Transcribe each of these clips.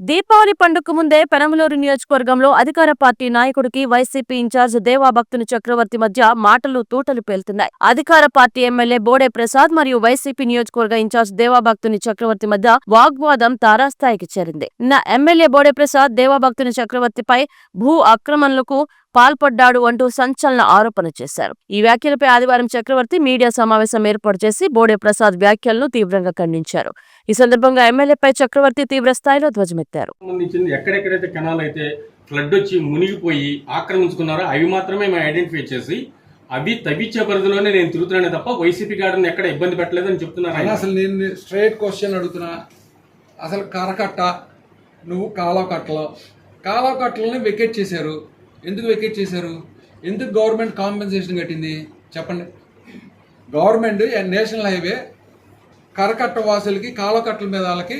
దీపావళి పండుగకు ముందే పెనమలూరు నియోజకవర్గంలో అధికార పార్టీ నాయకుడికి వైసీపీ ఇన్ఛార్జ్ దేవా భక్తుని చక్రవర్తి మధ్య మాటలు తూటలు పేలుతున్నాయి. అధికార పార్టీ ఎమ్మెల్యే బోడే ప్రసాద్ మరియు వైసీపీ నియోజకవర్గ ఇన్ఛార్జ్ దేవా భక్తుని చక్రవర్తి మధ్య వాగ్వాదం తారాస్థాయికి చేరింది. నిన్న ఎమ్మెల్యే బోడే ప్రసాద్ దేవా భక్తుని చక్రవర్తిపై భూ ఆక్రమణలకు పాల్పడ్డాడు అంటూ సంచలన ఆరోపణ చేశారు. ఈ వ్యాఖ్యలపై ఆదివారం చక్రవర్తి మీడియా సమావేశం ఏర్పాటు చేసి బోడే ప్రసాద్ వ్యాఖ్యలను తీవ్రంగా ఖండించారు. ఈ సందర్భంగా ఎమ్మెల్యేపై చక్రవర్తి తీవ్ర స్థాయిలో ధ్వజమెత్తారు. సంబంధించింది ఎక్కడెక్కడైతే కెనాల్ అయితే ఫ్లడ్ వచ్చి మునిగిపోయి ఆక్రమించుకున్నారో అవి మాత్రమే మేము ఐడెంటిఫై చేసి అవి తవ్వించే పరిధిలోనే నేను తిరుగుతున్నానే తప్ప వైసీపీ గార్డెన్ ఎక్కడ ఇబ్బంది పెట్టలేదని చెప్తున్నారు అయినా ఆయన. అసలు నేను స్ట్రైట్ క్వశ్చన్ అడుగుతున్నా. అసలు కరకట్ట నువ్వు కాలువ కట్టలో కాలువ కట్టలని వెకేట్ చేశారు. ఎందుకు వెకేట్ చేశారు? ఎందుకు గవర్నమెంట్ కాంపెన్సేషన్ కట్టింది? చెప్పండి. గవర్నమెంట్ నేషనల్ హైవే కరకట్ట వాసులకి కాలువ కట్టల మీద వాళ్ళకి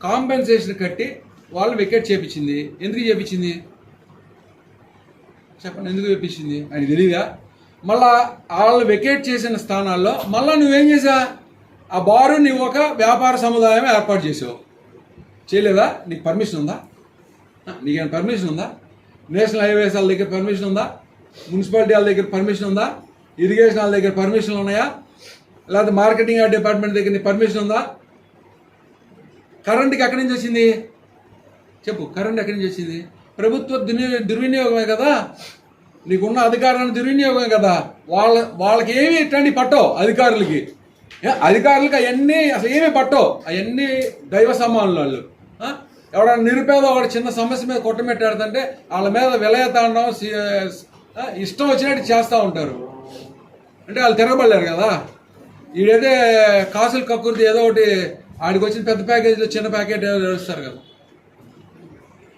కాంపెన్సేషన్ కట్టి వాళ్ళు వెకేట్ చేపించింది. ఎందుకు చేపించింది? చెప్పండి ఎందుకు చెప్పించింది ఆయన తెలియదా మళ్ళా వాళ్ళు వెకేట్ చేసిన స్థానాల్లో మళ్ళా నువ్వేం చేసా ఆ బారు నువ్వు ఒక వ్యాపార సముదాయం ఏర్పాటు చేసావు చేయలేదా? నీకు పర్మిషన్ ఉందా? నీకేమైనా పర్మిషన్ ఉందా? నేషనల్ హైవేస్ వాళ్ళ దగ్గర పర్మిషన్ ఉందా? మున్సిపాలిటీ వాళ్ళ దగ్గర పర్మిషన్ ఉందా? ఇరిగేషన్ వాళ్ళ దగ్గర పర్మిషన్లు ఉన్నాయా? లేకపోతే మార్కెటింగ్ డిపార్ట్మెంట్ దగ్గర పర్మిషన్ ఉందా? కరెంట్కి ఎక్కడి నుంచి వచ్చింది? చెప్పు కరెంట్ ఎక్కడి నుంచి వచ్చింది? ప్రభుత్వ దుర్వి- దుర్వినియోగమే కదా? నీకున్న అధికారాన్ని దుర్వినియోగమే కదా? వాళ్ళ వాళ్ళకి ఏమి ఇట్లాంటి పట్టవు అధికారులకి. అధికారులకి అవన్నీ అసలు ఏమీ పట్టవు. అవన్నీ దైవ సమానులు వాళ్ళు. ఎవడన్నా నిరుపేద ఒకటి చిన్న సమస్య మీద కొట్టమెట్టాడుతుంటే వాళ్ళ మీద విలయతాండం ఇష్టం వచ్చినట్టు చేస్తూ ఉంటారు. అంటే వాళ్ళు తిరగబడలేరు కదా. ఈడైతే కాసులు కక్కుర్తి ఏదో ఒకటి ఆడికి వచ్చిన పెద్ద ప్యాకేజీలో చిన్న ప్యాకెట్ నడుస్తారు కదా.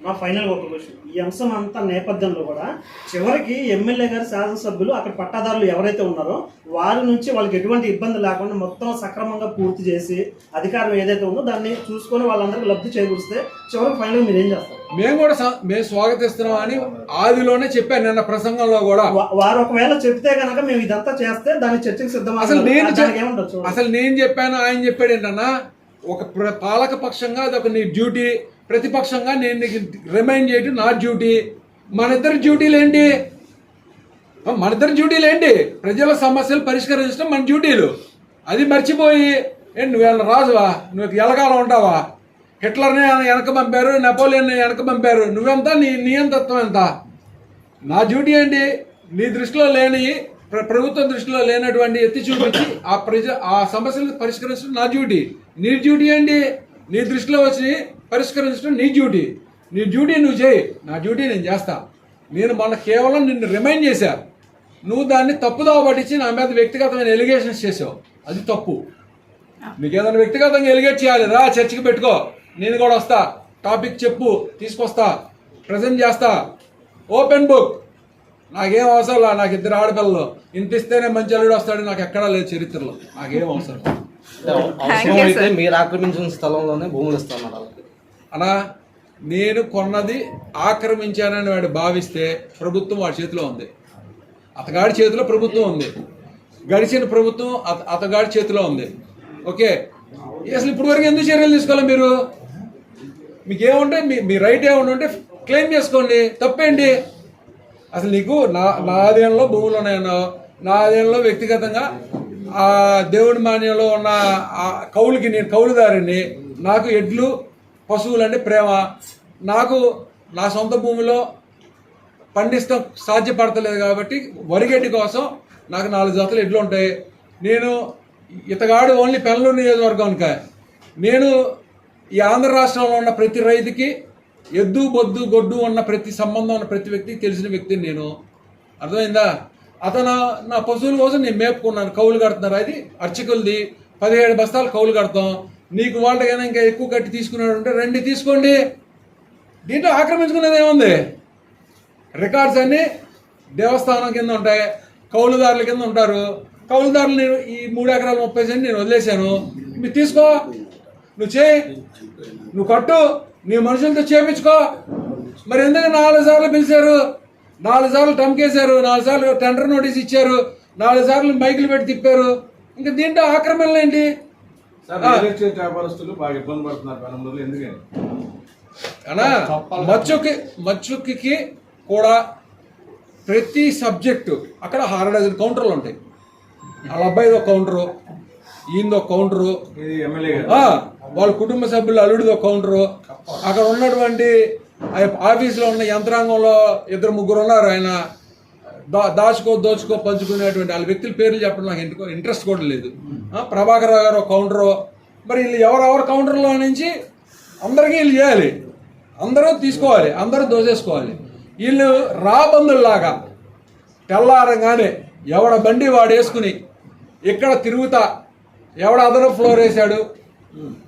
మా ఫైనల్ ఒక క్వశ్చన్ ఈ అంశం అంతా నేపథ్యంలో కూడా చివరికి ఎమ్మెల్యే గారు శాసనసభ్యులు అక్కడ పట్టాదారులు ఎవరైతే ఉన్నారో వారి నుంచి వాళ్ళకి ఎటువంటి ఇబ్బంది లేకుండా మొత్తం సక్రమంగా పూర్తి చేసి అధికారం ఏదైతే ఉందో దాన్ని చూసుకొని వాళ్ళందరికీ లబ్ధి చేకూరిస్తే చివరికి ఫైనల్ మీరు ఏం చేస్తారు? మేము కూడా మేము స్వాగతిస్తున్నాం అని ఆదిలోనే చెప్పాను నిన్న ప్రసంగంలో కూడా. వారు ఒకవేళ చెప్తే కనుక మేము ఇదంతా చేస్తే దాన్ని చర్చకు సిద్ధం అసలు నేను అసలు నేను చెప్పాను ఆయన చెప్పాడు ఏంటన్నా ఒక పాలక పక్షంగా అది ఒక నీ డ్యూటీ ప్రతిపక్షంగా నేను నీకు రిమైండ్ చేయడం నా డ్యూటీ. మన ఇద్దరి డ్యూటీలు ఏంటి మన ఇద్దరి డ్యూటీలు ఏంటి ప్రజల సమస్యలు పరిష్కరించడం మన డ్యూటీలు. అది మర్చిపోయి ఏంటి నువ్వు రాజువా? నువ్వు ఎలగాలం ఉంటావా? హిట్లర్ని వెనక పంపారు నెపోలియన్ వెనక పంపారు. నువ్వెంత? నీ నియంతత్వం ఎంత? నా డ్యూటీ ఏంటి? నీ దృష్టిలో లేని ప్ర- ప్రభుత్వం దృష్టిలో లేనటువంటి ఎత్తి చూపించి ఆ ప్రజ ఆ సమస్యలను పరిష్కరించడం నా డ్యూటీ. నీ డ్యూటీ ఏంటి? నీ దృష్టిలో వచ్చి పరిష్కరించడం నీ డ్యూటీ. నీ డ్యూటీ నువ్వు చేయి. నా డ్యూటీ నేను చేస్తా. నేను మన కేవలం నిన్ను రిమైండ్ చేశాను నువ్వు దాన్ని తప్పుదావ పట్టించి నా మీద వ్యక్తిగతమైన ఎలిగేషన్స్ చేసావు అది తప్పు. నీకేదైనా వ్యక్తిగతంగా ఎలిగేట్ చేయాలి. రా చర్చికి పెట్టుకో. నేను కూడా వస్తా. టాపిక్ చెప్పు తీసుకొస్తా. ప్రజెంట్ చేస్తా. ఓపెన్ బుక్ నాకేం అవసరం లా? నాకు ఇద్దరు ఆడపిల్లలు. ఇంతిస్తేనే మంచి అల్లుడు వస్తాడు. నాకు ఎక్కడా లేదు చరిత్రలో. నాకేం అవసరం. అవసరం అయితే మీరు ఆక్రమించిన స్థలంలోనే భూములు ఇస్తున్నారు వాళ్ళకి. అనా నేను కొన్నది ఆక్రమించానని వాడు భావిస్తే ప్రభుత్వం వాడి చేతిలో ఉంది. అతగాడి చేతిలో ప్రభుత్వం ఉంది. గడిచిన ప్రభుత్వం అత అతగాడి చేతిలో ఉంది. ఓకే? అసలు ఇప్పుడు వరకు ఎందుకు చర్యలు తీసుకోవాలి మీరు? మీకు ఏముంటే మీ మీ రైట్ ఏమైనా ఉంటే క్లెయిమ్ చేసుకోండి. తప్పేంటి? అసలు నీకు నా నా ఆధీనంలో భూములు ఉన్నాయన్నావు. నా ఆధీనంలో వ్యక్తిగతంగా ఆ దేవుడి మాన్యంలో ఉన్న ఆ కౌలుకి నేను కౌలుదారిని నాకు ఎడ్లు పశువులు అంటే ప్రేమ. నాకు నా సొంత భూమిలో పండిస్తాం సాధ్యపడతలేదు కాబట్టి వరిగడ్డి కోసం నాకు నాలుగు జతలు ఎడ్లు ఉంటాయి. నేను ఇతగాడు ఓన్లీ పెనలూరు నియోజకవర్గానిక నేను ఈ ఆంధ్ర రాష్ట్రంలో ఉన్న ప్రతి రైతుకి ఎద్దు బొద్దు గొడ్డు ఉన్న ప్రతి సంబంధం ఉన్న ప్రతి వ్యక్తికి తెలిసిన వ్యక్తిని నేను. అర్థమైందా? అతను నా పశువుల కోసం నేను మేపుకున్నాను కౌలు కడుతున్నారు. అది అర్చకులది. పదిహేడు బస్తాలు కౌలు కడతాం. నీకు వాళ్ళకైనా ఇంకా ఎక్కువ కట్టి తీసుకున్నాడు ఉంటే రండి తీసుకోండి. దీంట్లో ఆక్రమించుకునేది ఏముంది? రికార్డ్స్ అన్ని దేవస్థానం కింద ఉంటాయి. కౌలుదారుల కింద ఉంటారు. కౌలుదారులు నేను ఈ మూడు ఎకరాలు ముప్పై సెంట్ నేను వదిలేశాను. మీరు తీసుకో. నువ్వు చేయి. నువ్వు కట్టు. నీ మనుషులతో చేపించుకో. మరి ఎందుకు నాలుగు సార్లు పిలిచారు? నాలుగు సార్లు టమ్కేశారు నాలుగు సార్లు టెండర్ నోటీస్ ఇచ్చారు నాలుగు సార్లు మైకులు పెట్టి తిప్పారు. ఇంకా దీంట్లో ఆక్రమణలు ఏంటి? వ్యాపారస్తులు బాగా ఇబ్బంది పడుతున్నారు ఎందుకని? అనా మచ్చుకి మచ్చుకి కూడా ప్రతి సబ్జెక్టు అక్కడ ఆరు డజన్ కౌంటర్లు ఉంటాయి. వాళ్ళ అబ్బాయిది ఒక కౌంటరు ఈయనది ఒక కౌంటరు ఆ, వాళ్ళ కుటుంబ సభ్యులు అల్లుడిది ఒక కౌంటరు అక్కడ ఉన్నటువంటి ఆఫీసులో ఉన్న యంత్రాంగంలో ఇద్దరు ముగ్గురు ఉన్నారు. ఆయన దా దాచుకో దోచుకో పంచుకునేటువంటి వాళ్ళ వ్యక్తుల పేర్లు చెప్పడం నాకు ఇంటికో ఇంట్రెస్ట్ కూడా లేదు. ప్రభాకర్ గారు ఒక కౌంటరు మరి వీళ్ళు ఎవరెవరు కౌంటర్లో నుంచి అందరికీ వీళ్ళు చేయాలి. అందరూ తీసుకోవాలి. అందరూ దోచేసుకోవాలి వీళ్ళు రాబందుల్లాగా తెల్లారంగానే ఎవడ బండి వాడేసుకుని ఇక్కడ తిరుగుతా ఎవడ అదన ఫ్లోర్ వేసాడు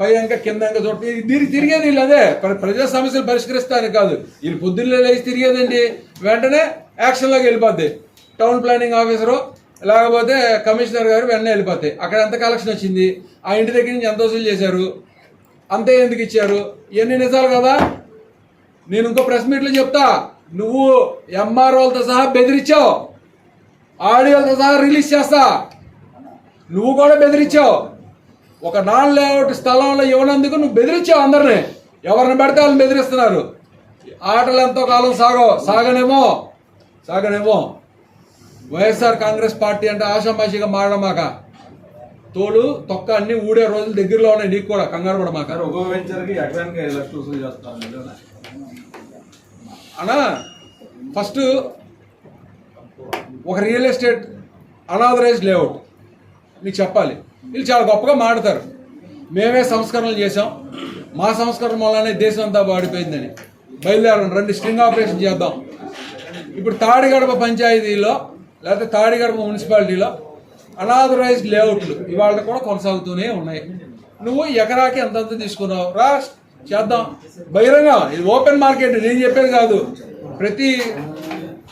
పై ఇంకా కింద ఇంకా చోట దీనికి తిరిగేది వీళ్ళు అదే. ప్రజా సమస్యలు పరిష్కరిస్తారని కాదు. వీళ్ళు పొద్దున్నే లేచి తిరిగేదండి. వెంటనే యాక్షన్లోకి వెళ్ళిపోద్ది. టౌన్ ప్లానింగ్ ఆఫీసరు లేకపోతే కమిషనర్ గారు వెంటనే వెళ్ళిపోతాయి. అక్కడ ఎంత కలెక్షన్ వచ్చింది? ఆ ఇంటి దగ్గర నుంచి ఎంత వసూలు చేశారు? అంతే ఎందుకు ఇచ్చారు? ఇవన్నీ నిజాలు కదా? నేను ఇంకో ప్రెస్ మీట్లో చెప్తా. నువ్వు ఎంఆర్ఓలతో సహా బెదిరించావు. ఆడియోలతో సహా రిలీజ్ చేస్తా. నువ్వు కూడా బెదిరించావు. ఒక నాన్ లేఅవుట్ స్థలంలో ఇవ్వనందుకు నువ్వు బెదిరించావు అందరిని. ఎవరిని పెడితే వాళ్ళని బెదిరిస్తున్నారు. ఆటలు ఎంతో కాలం సాగో సాగనేమో సాగనేమో. వైఎస్ఆర్ కాంగ్రెస్ పార్టీ అంటే ఆషామాషిగా మాడమాక తోలు తొక్క అన్ని ఊడే రోజులు దగ్గరలో ఉన్నాయి నీకు కూడా కంగారు పడమాక. ఒక్కో వెంచర్కి ఎకరానికి ఐదు లక్షలు వసూలు చేస్తారు నిజమేనా? అన్నా ఫస్ట్ ఒక రియల్ ఎస్టేట్ అనాథరైజ్ లేఅవుట్. మీకు చెప్పాలి. వీళ్ళు చాలా గొప్పగా మాడతారు మేమే సంస్కరణలు చేసాం మా సంస్కరణ వల్లనే దేశం అంతా పాడిపోయిందని బయలుదేరండి రెండు స్ట్రింగ్ ఆపరేషన్ చేద్దాం. ఇప్పుడు తాడిగడప పంచాయతీలో లేకపోతే తాడిగడప మున్సిపాలిటీలో అనాథరైజ్డ్ లేఅవుట్లు ఇవాళ కూడా కొనసాగుతూనే ఉన్నాయి. నువ్వు ఎకరాకి ఎంతంత తీసుకున్నావు? రా చేద్దాం. బహిరంగ ఇది ఓపెన్ మార్కెట్ నేను చెప్పేది కాదు. ప్రతి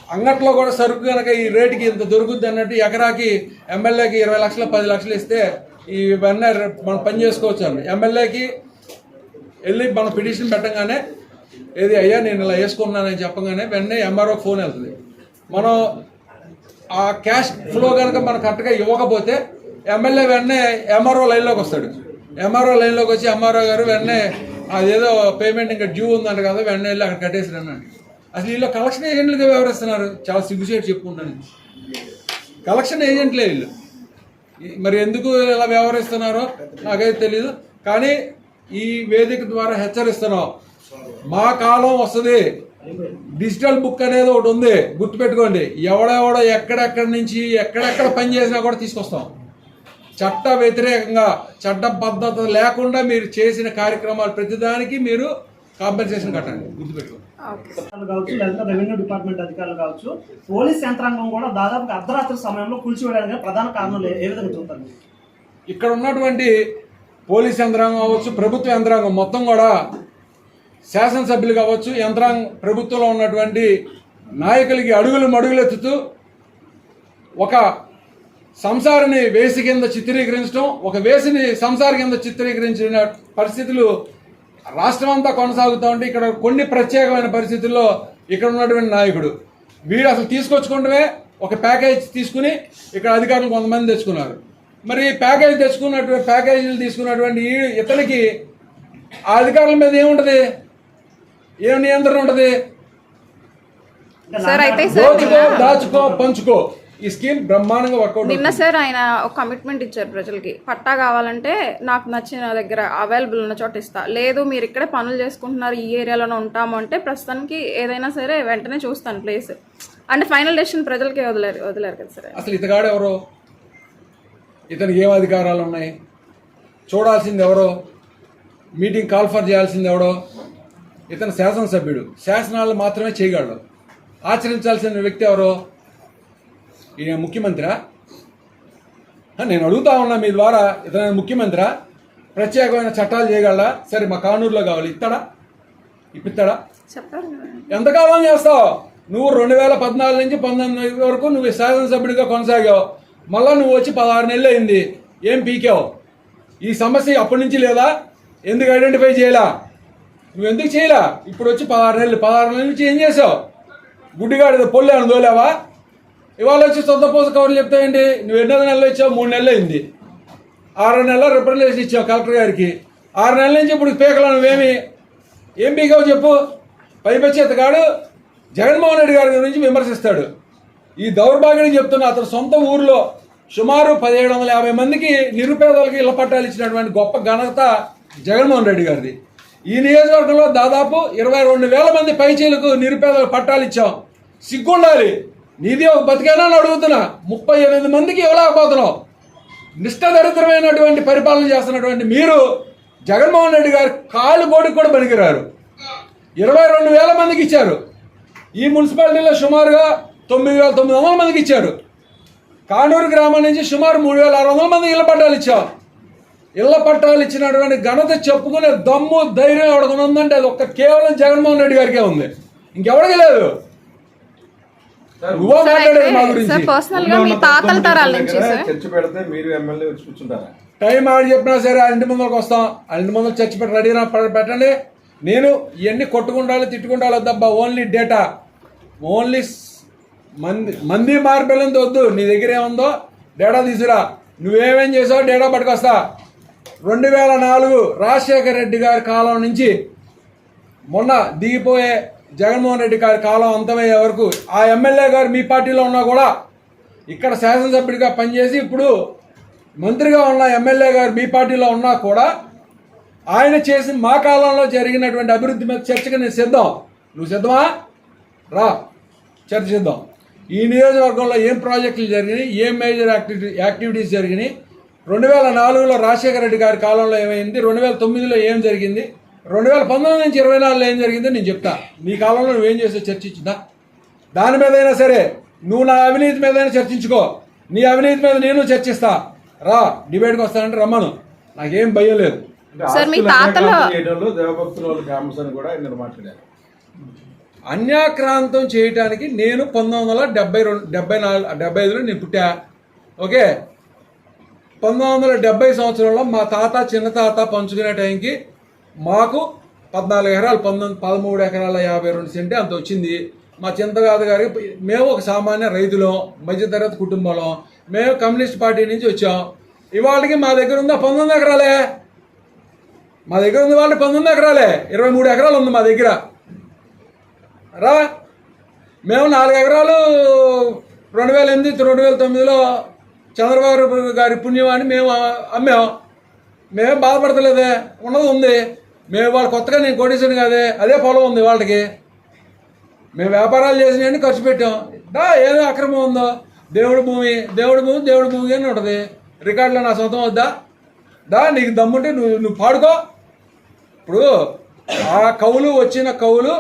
అంగట్లో కూడా సరుకు కనుక ఈ రేటుకి ఇంత దొరుకుద్ది అన్నట్టు ఎకరాకి ఎమ్మెల్యేకి ఇరవై లక్షలు పది లక్షలు ఇస్తే ఇవన్నీ మనం పని చేసుకోవచ్చు అండి. ఎమ్మెల్యేకి వెళ్ళి మనం పిటిషన్ పెట్టగానే ఏది అయ్యా నేను ఇలా వేసుకున్నానని చెప్పగానే వెంటనే ఎంఆర్ఓ ఫోన్ వెళ్తుంది. మనం ఆ క్యాష్ ఫ్లో కనుక మనం కరెక్ట్గా ఇవ్వకపోతే ఎమ్మెల్యే వెంటనే ఎంఆర్ఓ లైన్లోకి వస్తాడు. ఎంఆర్ఓ లైన్లోకి వచ్చి ఎంఆర్ఓ గారు వెంటనే అదేదో పేమెంట్ ఇంకా డ్యూ ఉందంట కదా వెంటనే వెళ్ళి అక్కడ కట్టేసి అన్నాడు అసలు వీళ్ళు కలెక్షన్ ఏజెంట్లుగా వ్యవహరిస్తున్నారు? చాలా సిగ్గుచేటు చెప్పుకుంటాను కలెక్షన్ ఏజెంట్లే వీళ్ళు. మరి ఎందుకు ఇలా వ్యవహరిస్తున్నారో నాకైతే తెలియదు కానీ ఈ వేదిక ద్వారా హెచ్చరిస్తున్నాం. మా కాలం వస్తుంది. డిజిటల్ బుక్ అనేది ఒకటి ఉంది. గుర్తుపెట్టుకోండి. ఎవడెవడో ఎక్కడెక్కడి నుంచి ఎక్కడెక్కడ పని చేసినా కూడా తీసుకొస్తాం. చట్ట వ్యతిరేకంగా చట్టబద్ధత లేకుండా మీరు చేసిన కార్యక్రమాలు ప్రతిదానికి మీరు కాంపెన్సేషన్ కట్టండి. గుర్తుపెట్టుకోండి. కావచ్చు లేదా రెవెన్యూ డిపార్ట్మెంట్ అధికారులు కావచ్చు పోలీస్ యంత్రాంగం కూడా దాదాపు అర్ధరాత్రి సమయంలో కూల్చివేయడానికి ప్రధాన కారణాలు ఏ- ఏ విధంగా చూస్తారు మీరు? ఇక్కడ ఉన్నటువంటి పోలీస్ యంత్రాంగం కావచ్చు ప్రభుత్వ యంత్రాంగం మొత్తం కూడా శాసనసభ్యులు కావచ్చు యంత్రాంగం ప్రభుత్వంలో ఉన్నటువంటి నాయకులకి అడుగులు మడుగులెత్తుతూ ఒక సంసారిని వేసి కింద చిత్రీకరించడం ఒక వేసిని సంసార కింద చిత్రీకరించిన పరిస్థితులు రాష్ట్రం అంతా కొనసాగుతూ ఉంటే ఇక్కడ కొన్ని ప్రత్యేకమైన పరిస్థితుల్లో ఇక్కడ ఉన్నటువంటి నాయకుడు. వీడు అసలు తీసుకొచ్చుకుంటమే ఒక ప్యాకేజ్ తీసుకుని ఇక్కడ అధికారులు కొంతమంది తెచ్చుకున్నారు. మరి ప్యాకేజ్ తెచ్చుకున్నటువంటి ప్యాకేజీలు తీసుకున్నటువంటి ఈ ఇతనికి ఆ అధికారుల మీద ఏముంటది? ఏం నియంత్రణ ఉంటది? దాచుకో పంచుకో. ఈ స్కీమ్ బ్రహ్మాండంగా వర్కౌట్ నిన్న సార్ ఆయన ఒక కమిట్మెంట్ ఇచ్చారు ప్రజలకి. పట్టా కావాలంటే నాకు నచ్చిన దగ్గర అవైలబుల్ ఉన్న చోట ఇస్తా. లేదు మీరు ఇక్కడే పనులు చేసుకుంటున్నారు ఈ ఏరియాలోనే ఉంటాము అంటే ప్రస్తుతానికి ఏదైనా సరే వెంటనే చూస్తాను ప్లేస్ అంటే ఫైనల్ డెసిషన్ ప్రజలకే వదిలేరు వదిలేరు కదా సార్. అసలు ఇతగాడు ఎవరో? ఇతనికి ఏం అధికారాలు ఉన్నాయి? చూడాల్సింది ఎవరో? మీటింగ్ కాల్ఫర్ చేయాల్సింది ఎవడో? ఇతను శాసనసభ్యుడు. శాసనాలు మాత్రమే చేయగలడు. ఆచరించాల్సిన వ్యక్తి ఎవరో? ఈయన ముఖ్యమంత్రా? నేను అడుగుతా ఉన్నా మీ ద్వారా ఇతను ముఖ్యమంత్రా? ప్రత్యేకమైన చట్టాలు చేయగలరా సరే మా కానూరులో కావాలి. ఇస్తాడా ఇప్పిస్తాడా ఎంతకాలం చేస్తావు? నువ్వు రెండు వేల పద్నాలుగు నుంచి పంతొమ్మిది వరకు నువ్వు శాసనసభ్యుడిగా కొనసాగావు. మళ్ళా నువ్వు వచ్చి పదహారు నెలలు అయింది. ఏం పీకావు? ఈ సమస్య అప్పటి నుంచి లేదా? ఎందుకు ఐడెంటిఫై చేయలా? నువ్వు ఎందుకు చేయలా? ఇప్పుడు వచ్చి పదహారు నెలలు. పదహారు నెలల నుంచి ఏం చేసావు గుడ్డిగాడి పొల్లు అని దోలేవా ఇవాళ వచ్చి సొంత పూస కవర్లు చెప్తాయండి నువ్వు ఎన్నో నెలలు ఇచ్చావు? మూడు నెలలు అయింది. ఆరు నెలల రిప్రజెంటేషన్ ఇచ్చావు కలెక్టర్ గారికి. ఆరు నెలల నుంచి ఇప్పుడు పీకలు నువ్వేమి ఏం పీకావు చెప్పు? పైపచ్చి ఇతగాడు జగన్మోహన్ రెడ్డి గారి గురించి విమర్శిస్తాడు. ఈ దౌర్భాగ్యం చెప్తున్న అతను సొంత ఊర్లో సుమారు పదిహేడు వందల యాభై మందికి నిరుపేదలకి ఇళ్ళ పట్టాలు ఇచ్చినటువంటి గొప్ప ఘనత జగన్మోహన్ రెడ్డి గారిది. ఈ నియోజకవర్గంలో దాదాపు ఇరవై రెండు వేల మంది పైచీలకు నిరుపేదలకు పట్టాలు ఇచ్చాం. సిగ్గుండాలి. నీది ఒక బతికేనా అని అడుగుతున్నా. ముప్పై ఎనిమిది మందికి ఇవ్వలేకపోతున్నావు. నిష్ఠదరిద్రమైనటువంటి పరిపాలన చేస్తున్నటువంటి మీరు జగన్మోహన్ రెడ్డి గారు కాలు బోడికి కూడా పనికిరారు. ఇరవై రెండు వేల మందికి ఇచ్చారు. ఈ మున్సిపాలిటీలో సుమారుగా తొమ్మిది వేల తొమ్మిది వందల మందికి ఇచ్చారు. కానూరు గ్రామం నుంచి సుమారు మూడు వేల ఆరు వందల మంది ఇళ్ళ పట్టాలు ఇచ్చాం. ఇళ్ళ పట్టాలు ఇచ్చినటువంటి ఘనత చెప్పుకునే దమ్ము ధైర్యం ఎవరికి ఉందంటే అది ఒక్క కేవలం జగన్మోహన్ రెడ్డి గారికే ఉంది. ఇంకెవడికి లేదు నువ్వో సార్ మాట్లాడేది మా అయితే గురించి సార్ పర్సనల్గా మీ తాతల తరాల నుంచి సార్. చర్చ పెడితే మీరు ఎమ్మెల్యే వచ్చి కూర్చుంటారా? టైం ఆడి చెప్పినా సరే ఇంటి ముందరకు వస్తాం. ఆ ఇంటి ముందర చర్చి పెట్టి రెడీ పెట్టండి. నేను ఇవన్నీ కొట్టుకుంటాలి తిట్టుకుంటాలి వద్దబ్బా. ఓన్లీ డేటా ఓన్లీ మంది మంది మార్పెళ్ళంత వద్దు. నీ దగ్గర ఏముందో డేటా తీసుకురా. నువ్వేమేం చేసావు డేటా పట్టుకొస్తా. రెండు వేల నాలుగు రాజశేఖర రెడ్డి గారి కాలం నుంచి మొన్న దిగిపోయే జగన్మోహన్ రెడ్డి గారి కాలం అంతమయ్యే వరకు ఆ ఎమ్మెల్యే గారు మీ పార్టీలో ఉన్నా కూడా ఇక్కడ శాసనసభ్యుడిగా పనిచేసి ఇప్పుడు మంత్రిగా ఉన్న ఎమ్మెల్యే గారు మీ పార్టీలో ఉన్నా కూడా ఆయన చేసిన మా కాలంలో జరిగినటువంటి అభివృద్ధి మీద చర్చకు నేను సిద్ధం. నువ్వు సిద్ధమా? రా. చర్చిద్దాం ఈ నియోజకవర్గంలో ఏం ప్రాజెక్టులు జరిగినాయి? ఏం మేజర్ యాక్టివిటీ యాక్టివిటీస్ జరిగినాయి? రెండు వేల నాలుగులో రాజశేఖర రెడ్డి గారి కాలంలో ఏమైంది? రెండు వేల తొమ్మిదిలో ఏం జరిగింది? రెండు వేల పంతొమ్మిది నుంచి ఇరవై నాలుగులో ఏం జరిగిందో నేను చెప్తా. నీ కాలంలో నువ్వేం చేసే చర్చించిందా? దాని మీద అయినా సరే నువ్వు నా అవినీతి మీద అయినా చర్చించుకో. నీ అవినీతి మీద నేను చర్చిస్తా. రా డిబేట్కి వస్తానంటే రమ్మను. నాకేం భయం లేదు. అన్యాక్రాంతం చేయటానికి నేను పంతొమ్మిది వందల డెబ్బై రెండు డెబ్బై నాలుగు డెబ్బై ఐదులో నేను పుట్టా. ఓకే? పంతొమ్మిది వందల డెబ్బై సంవత్సరంలో మా తాత చిన్న తాత పంచుకునే టైంకి మాకు పద్నాలుగు ఎకరాలు పంతొమ్మిది పదమూడు ఎకరాల యాభై రెండు సెంటే అంత వచ్చింది. మా చింతగాద గారికి మేము ఒక సామాన్య రైతులం మధ్యతరగతి కుటుంబంలో. మేము కమ్యూనిస్ట్ పార్టీ నుంచి వచ్చాం. ఇవాళకి మా దగ్గర ఉందా పంతొమ్మిది ఎకరాలే? మా దగ్గర ఉంది వాళ్ళకి పంతొమ్మిది ఎకరాలే. ఇరవై మూడు ఎకరాలు ఉంది మా దగ్గర. రా. మేము నాలుగు ఎకరాలు రెండు వేల ఎనిమిది రెండు వేల తొమ్మిదిలో చంద్రబాబు గారి పుణ్యం అని మేము అమ్మాం. మేమేం బాధపడతలేదే. ఉన్నది ఉంది. మేము వాళ్ళు కొత్తగా నేను కొట్టేసాను కాదే అదే పొలం ఉంది వాళ్ళకి. మేము వ్యాపారాలు చేసినవన్నీ ఖర్చు పెట్టాం. దా ఏదో అక్రమం ఉందో. దేవుడి భూమి దేవుడి భూమి దేవుడి భూమి అని ఉంటుంది. రికార్డులో నా సొంతం వద్దా? దా నీకు దమ్ముంటే నువ్వు నువ్వు పాడుకో. ఇప్పుడు ఆ కవులు వచ్చిన కవులు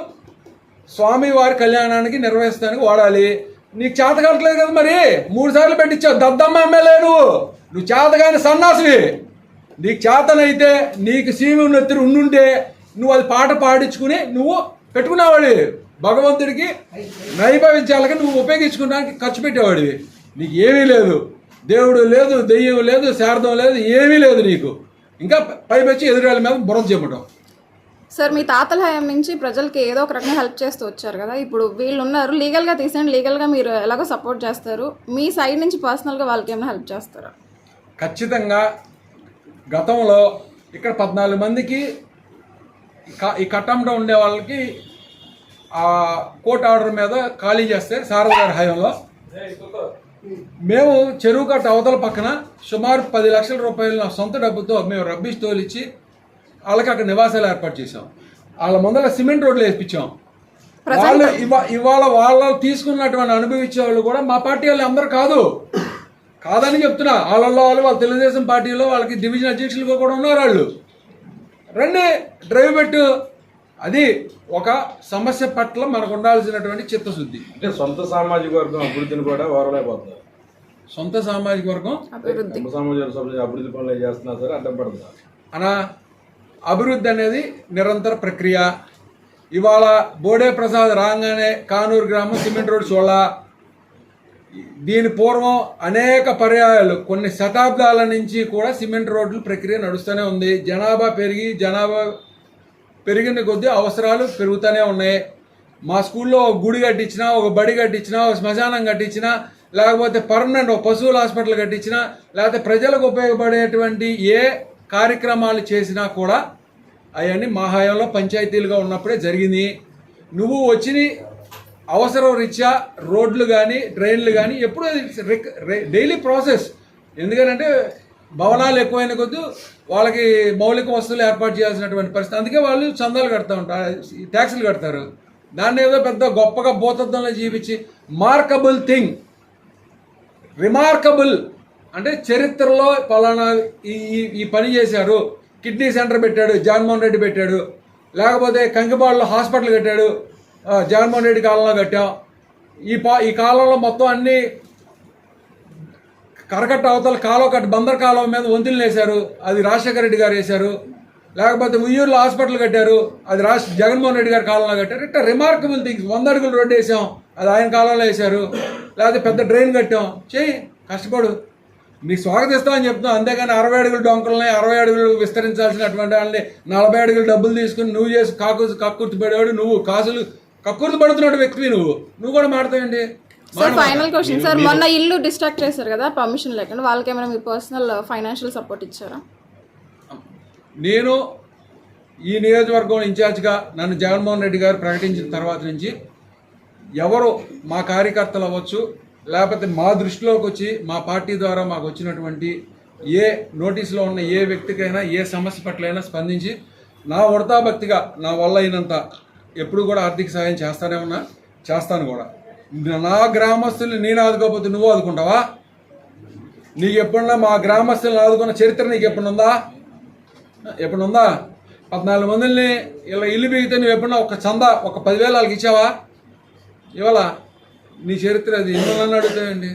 స్వామివారి కళ్యాణానికి నిర్వహిస్తానికి వాడాలి. నీకు చేత కట్టలేదు కదా మరి? మూడు సార్లు పెట్టించావు. దద్దమ్మ ఎమ్మెల్యే నువ్వు నువ్వు చేతగాని సన్నాసివి. నీకు చేతనైతే నీకు సీమి నెత్తిరి ఉండుంటే నువ్వు అది పాట పాడించుకుని నువ్వు పెట్టుకునేవాడి భగవంతుడికి నైభవించాలకి నువ్వు ఉపయోగించుకోవడానికి ఖర్చు పెట్టేవాడివి. నీకు ఏమీ లేదు. దేవుడు లేదు దెయ్యం లేదు శారదం లేదు ఏమీ లేదు నీకు. ఇంకా పైపెచ్చి ఎదురాళ్ళ మీద బుర్ర చెప్పడం సార్ మీ తాతల హయాం నుంచి ప్రజలకి ఏదో ఒక రకంగా హెల్ప్ చేస్తూ వచ్చారు కదా. ఇప్పుడు వీళ్ళు ఉన్నారు లీగల్గా తీసేయండి లీగల్గా మీరు ఎలాగో సపోర్ట్ చేస్తారు. మీ సైడ్ నుంచి పర్సనల్గా వాళ్ళకి ఏమైనా హెల్ప్ చేస్తారా? ఖచ్చితంగా గతంలో ఇక్కడ పద్నాలుగు మందికి ఈ కట్టంలో ఉండే వాళ్ళకి ఆ కోర్టు ఆర్డర్ మీద ఖాళీ చేస్తే శారద గారి హయాంలో. మేము చెరువు కట్ట అవతల పక్కన సుమారు పది లక్షల రూపాయలు నా సొంత డబ్బుతో మేము రబ్బీ స్టోల్ ఇచ్చి వాళ్ళకి అక్కడ నివాసాలు ఏర్పాటు చేసాం వాళ్ళ ముందర సిమెంట్ రోడ్లు వేయించాం వాళ్ళు ఇవా ఇవాళ వాళ్ళు తీసుకున్నటువంటి అనుభవించే వాళ్ళు కూడా మా పార్టీ వాళ్ళు అందరూ కాదు. కాదని చెప్తున్నా వాళ్ళల్లో వాళ్ళు వాళ్ళ తెలుగుదేశం పార్టీలో వాళ్ళకి డివిజన్ అధ్యక్షులుగా కూడా ఉన్నారు వాళ్ళు. రండి డ్రైవ్ పెట్టు. అది ఒక సమస్య పట్ల మనకు ఉండాల్సినటువంటి చిత్తశుద్ధి. అంటే సొంత సామాజిక వర్గం అభివృద్ధిని కూడా ఓరలేకపోతున్నారు సొంత సామాజిక వర్గం? సామాజిక అభివృద్ధి పనులు చేస్తున్నా సరే అడ్డం పడుతున్నారు అనా అభివృద్ధి అనేది నిరంతర ప్రక్రియ. ఇవాళ బోడే ప్రసాద్ రాగానే కానూరు గ్రామం సిమెంట్ రోడ్ చూడాల దీని పూర్వం అనేక పర్యాయాలు కొన్ని శతాబ్దాల నుంచి కూడా సిమెంట్ రోడ్లు ప్రక్రియ నడుస్తూనే ఉంది. జనాభా పెరిగి జనాభా పెరిగిన కొద్దీ అవసరాలు పెరుగుతూనే ఉన్నాయి. మా స్కూల్లో ఒక గుడి కట్టించినా ఒక బడి కట్టించినా ఒక శ్మశానం కట్టించినా లేకపోతే పర్మనెంట్ ఒక పశువుల హాస్పిటల్ కట్టించినా లేకపోతే ప్రజలకు ఉపయోగపడేటువంటి ఏ కార్యక్రమాలు చేసినా కూడా అవన్నీ మా హయాంలో పంచాయతీలుగా ఉన్నప్పుడే జరిగింది. నువ్వు వచ్చి అవసరం రీత్యా రోడ్లు కానీ ట్రైన్లు కానీ ఎప్పుడు డైలీ ప్రాసెస్. ఎందుకంటే భవనాలు ఎక్కువైన కొద్ది వాళ్ళకి మౌలిక వసతులు ఏర్పాటు చేయాల్సినటువంటి పరిస్థితి. అందుకే వాళ్ళు చందాలు కడతా ఉంటారు ట్యాక్సులు కడతారు. దాన్ని ఏదో పెద్ద గొప్పగా భూతత్వంలో జీవించి మార్కబుల్ థింగ్. రిమార్కబుల్. అంటే చరిత్రలో పలానా ఈ ఈ- పని చేశారు కిడ్నీ సెంటర్ పెట్టాడు జగన్మోహన్ రెడ్డి పెట్టాడు లేకపోతే కంకిపాడులో హాస్పిటల్ కట్టాడు జగన్మోహన్ రెడ్డి కాలంలో కట్టాం. ఈ పా ఈ కాలంలో మొత్తం అన్ని కరకట్ట అవతల కాలువ కట్ట బందర్ కాలువ మీద వంతులు వేశారు అది రాజశేఖర రెడ్డి గారు వేశారు. లేకపోతే ఉయ్యూరులో హాస్పిటల్ కట్టారు. అది రాష్ట్ర జగన్మోహన్ రెడ్డి గారి కాలంలో కట్టారు. ఇట్లా రిమార్కబుల్ థింగ్స్ వంద అడుగులు రోడ్డు వేసాం. అది ఆయన కాలంలో వేశారు. లేకపోతే పెద్ద డ్రైన్ కట్టాం. చేయి కష్టపడు. నీకు స్వాగతిస్తామని చెప్తున్నాం. అంతేగాని అరవై అడుగులు డొంకలని అరవై అడుగులు విస్తరించాల్సినటువంటి వాళ్ళని నలభై అడుగులు డబ్బులు తీసుకుని నువ్వు చేసి కాకు కక్కుర్తి పడేవాడు నువ్వు. కాసులు కక్కుర్తి పడుతున్నాడు వ్యక్తివి నువ్వు. నువ్వు కూడా మాడతావేంటి సార్ ఫైనల్ క్వశ్చన్ సార్ మొన్న ఇల్లు డిస్ట్రాక్ట్ చేశారు కదా పర్మిషన్ లేకుండా వాళ్ళకి ఏమైనా మీరు పర్సనల్ ఫైనాన్షియల్ సపోర్ట్ ఇచ్చారా? నేను ఈ నియోజకవర్గం ఇన్ఛార్జ్గా నన్ను జగన్మోహన్ రెడ్డి గారు ప్రకటించిన తర్వాత నుంచి ఎవరు మా కార్యకర్తలు అవ్వచ్చు లేకపోతే మా దృష్టిలోకి వచ్చి మా పార్టీ ద్వారా మాకు వచ్చినటువంటి ఏ నోటీసులో ఉన్న ఏ వ్యక్తికైనా ఏ సమస్య పట్లైనా స్పందించి నా ఉడతా భక్తిగా నా వల్ల అయినంత ఎప్పుడు కూడా ఆర్థిక సహాయం చేస్తానే ఉన్నా చేస్తాను కూడా. నా గ్రామస్తుల్ని నేను ఆదుకోకపోతే నువ్వు ఆదుకుంటావా? నీకు ఎప్పుడన్నా మా గ్రామస్తులను ఆదుకున్న చరిత్ర నీకు ఎప్పుడుందా ఎప్పుడు ఉందా? పద్నాలుగు మందిని ఇలా ఇల్లు బిగితే నువ్వు ఎప్పుడన్నా ఒక చందా ఒక పదివేల వాళ్ళకి ఇచ్చావా? ఇవాళ నీ చరిత్ర అది ఎన్నో నన్ను అడుగుతాయండి